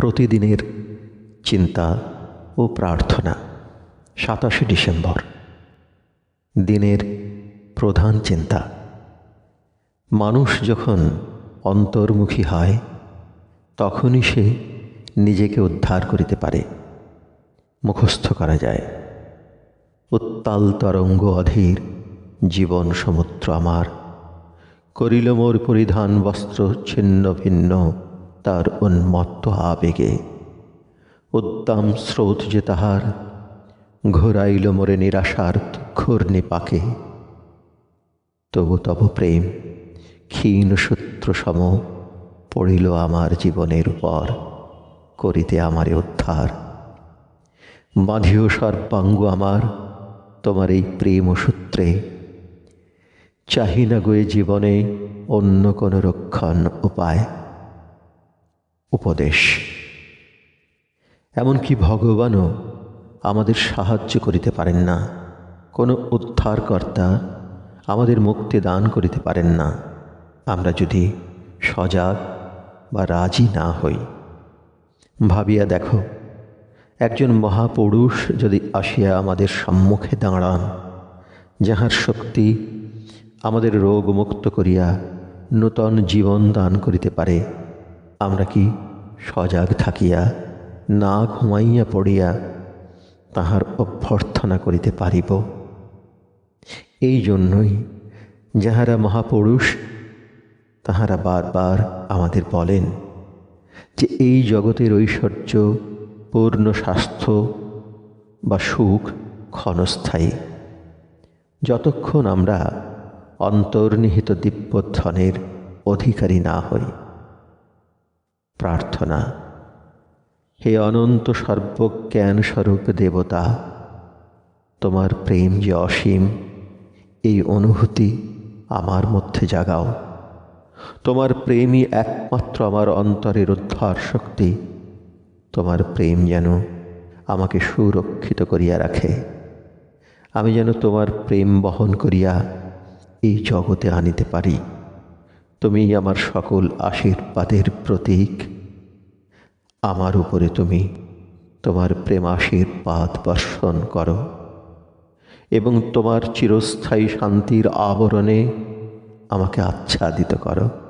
প্রতিদিনের চিন্তা ও প্রার্থনা সাতাশে ডিসেম্বর। দিনের প্রধান চিন্তা। মানুষ যখন অন্তর্মুখী হয়, তখনই সে নিজেকে উদ্ধার করিতে পারে, মুখস্থ করা যায়। উত্তাল তরঙ্গ অধীর জীবন সমুদ্র আমার, করিল মোর পরিধান বস্ত্র ছিন্ন ভিন্ন। তার উন্মত্ত আবেগে। উদ্দাম স্রোত যে তাহার, ঘোরাইল মোরে নিরাশার ঘূর্ণি পাকে। তবু তব প্রেম, ক্ষীণ সূত্র সম পড়িল আমার জীবনের উপর, করিতে আমারে উদ্ধার। বাঁধিও সর্বাঙ্গ আমার তোমার এই প্রেম সূত্রে। চাহি না গয়ে জীবনে অন্য কোনো রক্ষণ উপায়। উপদেশ। এমনকি ভগবানও আমাদের সাহায্য করিতে পারেন না। কোনো উদ্ধারকর্তা আমাদের মুক্তি দান করিতে পারেন না। আমরা যদি সজাগ বা রাজি না হই। ভাবিয়া দেখো, একজন মহাপুরুষ যদি আসিয়া আমাদের সম্মুখে দাঁড়ান, যাহার শক্তি আমাদের রোগ মুক্ত করিয়া নূতন জীবন দান করিতে পারে আমরা কি সজাগ থাকিয়া, না ঘুমাইয়া পড়িয়া তাহার অভ্যর্থনা করিতে পারিব? এই জন্যই যাহারা মহাপুরুষ, তাহারা বারবার আমাদের বলেন যে এই জগতের ঐশ্বর্য, পূর্ণ স্বাস্থ্য বা সুখ ক্ষণস্থায়ী। যতক্ষণ আমরা অন্তর্নিহিত দিব্যধনের অধিকারী না হই। প্রার্থনা। হে অনন্ত সর্বজ্ঞান স্বরূপ দেবতা, তোমার প্রেম যে অসীম, এই অনুভূতি আমার মধ্যে জাগাও। তোমার প্রেমই একমাত্র আমার অন্তরের উদ্ধার শক্তি। তোমার প্রেম যেন আমাকে সুরক্ষিত করিয়া রাখে। আমি যেন তোমার প্রেম বহন করিয়া এই জগতে আনিতে পারি। তুমি আমার সকল আশীর্বাদের প্রতীক। আমার উপরে তুমি তোমার প্রেম আশীর্বাদ বর্ষণ করো এবং তোমার চিরস্থায়ী শান্তির আবরণে আমাকে আচ্ছাদিত করো।